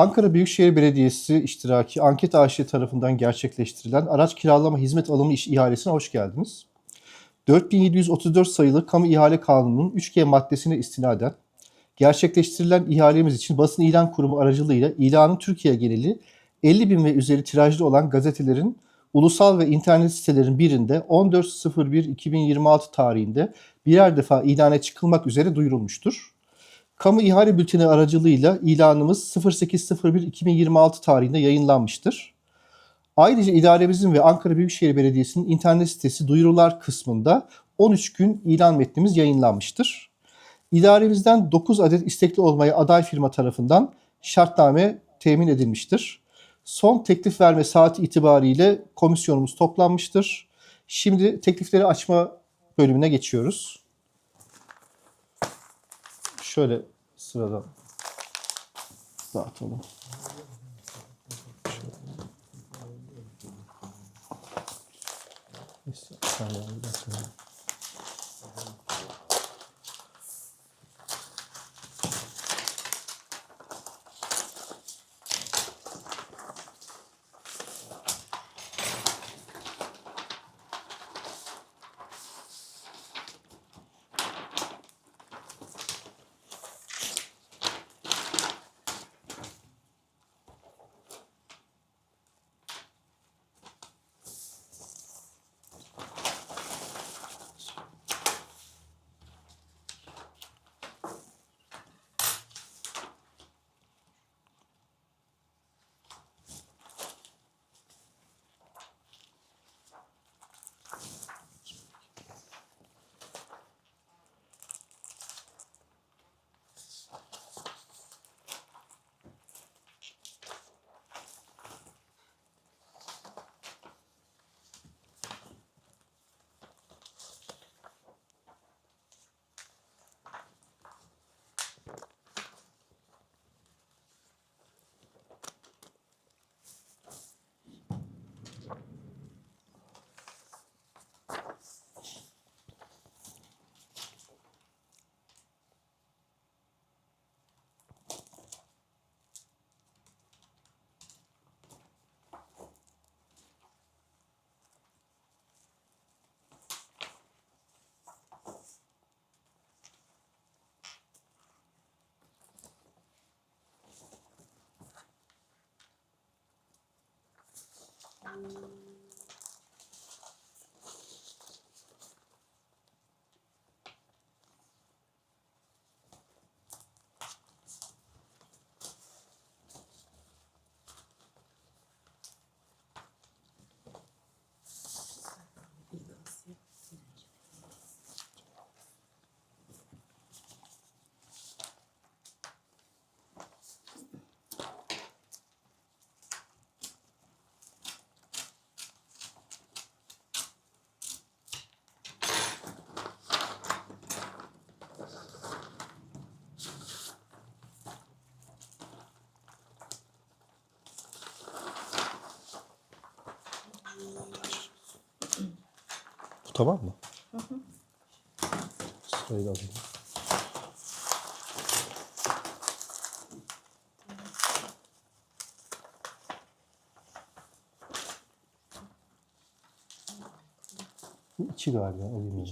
Ankara Büyükşehir Belediyesi iştiraki Anket AŞ tarafından gerçekleştirilen araç kiralama hizmet alımı iş ihalesine hoş geldiniz. 4734 sayılı Kamu İhale Kanunu'nun 3G maddesine istinaden gerçekleştirilen ihalemiz için basın ilan kurumu aracılığıyla ilanın Türkiye geneli 50 bin ve üzeri tirajlı olan gazetelerin ulusal ve internet sitelerin birinde 14.01.2026 tarihinde birer defa ilana çıkılmak üzere duyurulmuştur. Kamu ihale bülteni aracılığıyla ilanımız 08.01.2026 tarihinde yayınlanmıştır. Ayrıca idaremizin ve Ankara Büyükşehir Belediyesi'nin internet sitesi duyurular kısmında 13 gün ilan metnimiz yayınlanmıştır. İdaremizden 9 adet istekli olmaya aday firma tarafından şartname temin edilmiştir. Son teklif verme saati itibariyle komisyonumuz toplanmıştır. Şimdi teklifleri açma bölümüne geçiyoruz. Şöyle sıradan dağıtalım. Neyse, sen de bir dakika. Thank you. Tamam mı? Sırayı da alayım. İki galiba alayım o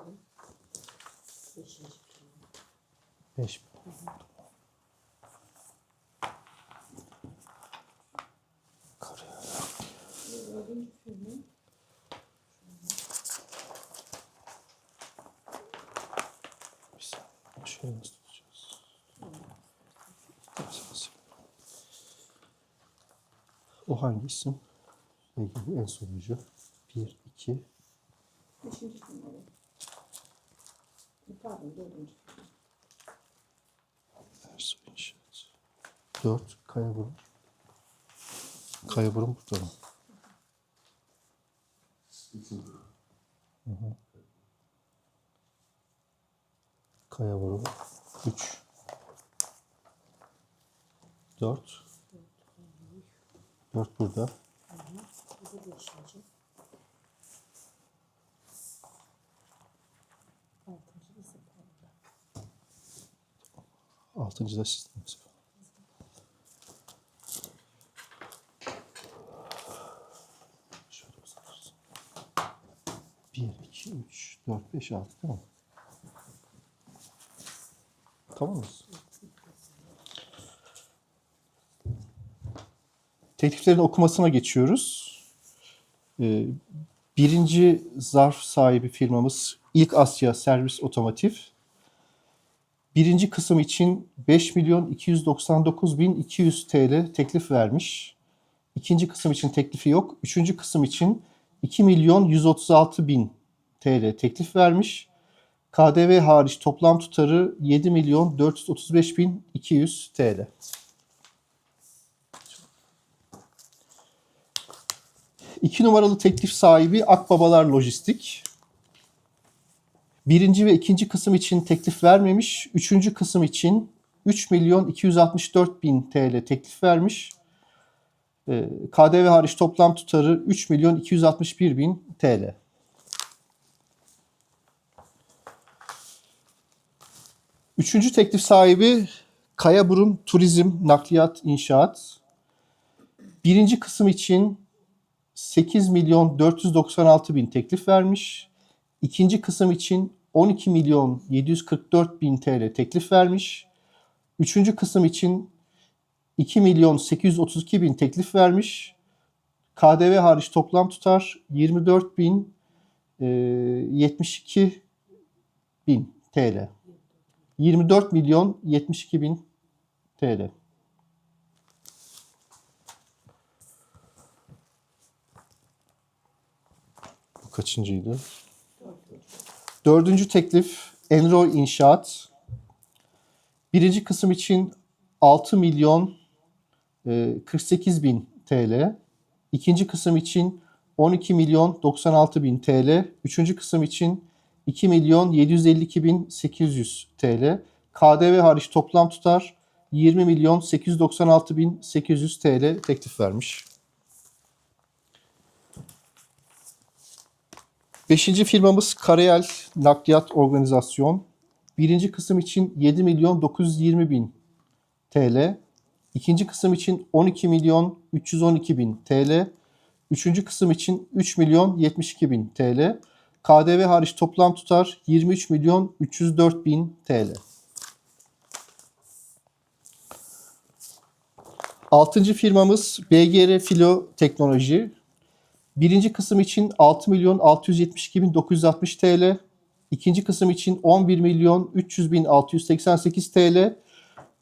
zaman. Beşinci. 5 Şöyle nasıl tutacağız? O hangi isim? En sonuncu. 1, 2, Beşinci o. Pardon dördüncü. Ersoy İnşaat. 4, Kayaburun. Kayaburun burada mı? Hı hı. Kayaburun. 3. 4. 4 burada. Bu da beşinci. Altıncı da seferinde. 6. da. 1, 2, 3, 4, 5, 6 değil mi? Tamam mıyız? Tekliflerin okumasına geçiyoruz. Ee, birinci zarf sahibi firmamız İlk Asya Servis Otomotiv. Birinci kısım için 5 milyon 299 bin 200 TL teklif vermiş. İkinci kısım için teklifi yok. Üçüncü kısım için 2 milyon 136 bin TL teklif vermiş. KDV hariç toplam tutarı 7 milyon 435 bin 200 TL. İki numaralı teklif sahibi Akbabalar Lojistik. Birinci ve ikinci kısım için teklif vermemiş. Üçüncü kısım için 3 milyon 264 bin TL teklif vermiş. Ee, KDV hariç toplam tutarı 3 milyon 261 bin TL. Üçüncü teklif sahibi Kayaburun Turizm Nakliyat İnşaat. Birinci kısım için 8 milyon 496 bin teklif vermiş. İkinci kısım için 12 milyon 744 bin TL teklif vermiş. Üçüncü kısım için 2 milyon 832 bin teklif vermiş. KDV hariç toplam tutar 24 bin e, 72 bin TL. 24 milyon 72 bin TL. Bu kaçıncıydı? Dördüncü teklif Enroy İnşaat. Birinci kısım için 6 milyon e, 48 bin TL. İkinci kısım için 12 milyon 96 bin TL. Üçüncü kısım için 2 milyon 752 bin 800 TL. KDV hariç toplam tutar 20 milyon 896 bin 800 TL teklif vermiş. Beşinci firmamız Karayel Nakliyat Organizasyon. Birinci kısım için 7 milyon 920 bin TL. İkinci kısım için 12 milyon 312 bin TL. Üçüncü kısım için 3 milyon 72 bin TL. KDV hariç toplam tutar 23 milyon 304 bin TL. Altıncı firmamız BGR Filo Teknoloji. Birinci kısım için 6 milyon 672 bin 960 TL. İkinci kısım için 11 milyon 300 bin 688 TL.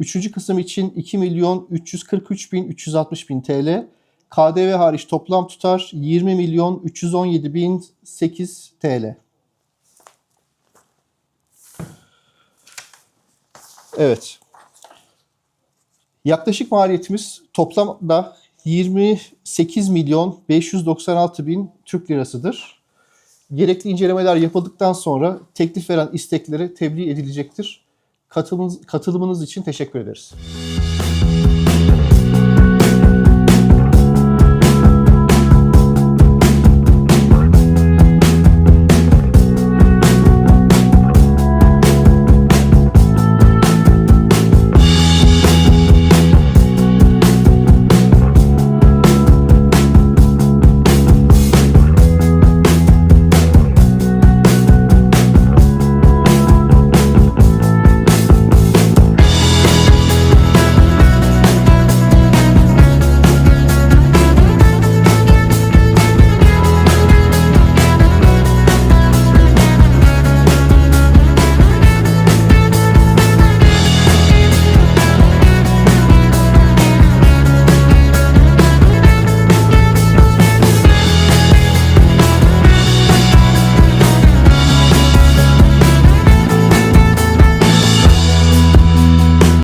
Üçüncü kısım için 2 milyon 343 bin 360 bin TL. KDV hariç toplam tutar 20 milyon 317 bin 8 TL. Evet. Yaklaşık maliyetimiz toplamda 28 milyon 596 bin Türk lirasıdır. Gerekli incelemeler yapıldıktan sonra teklif veren isteklere tebliğ edilecektir. Katılımınız, katılımınız için teşekkür ederiz.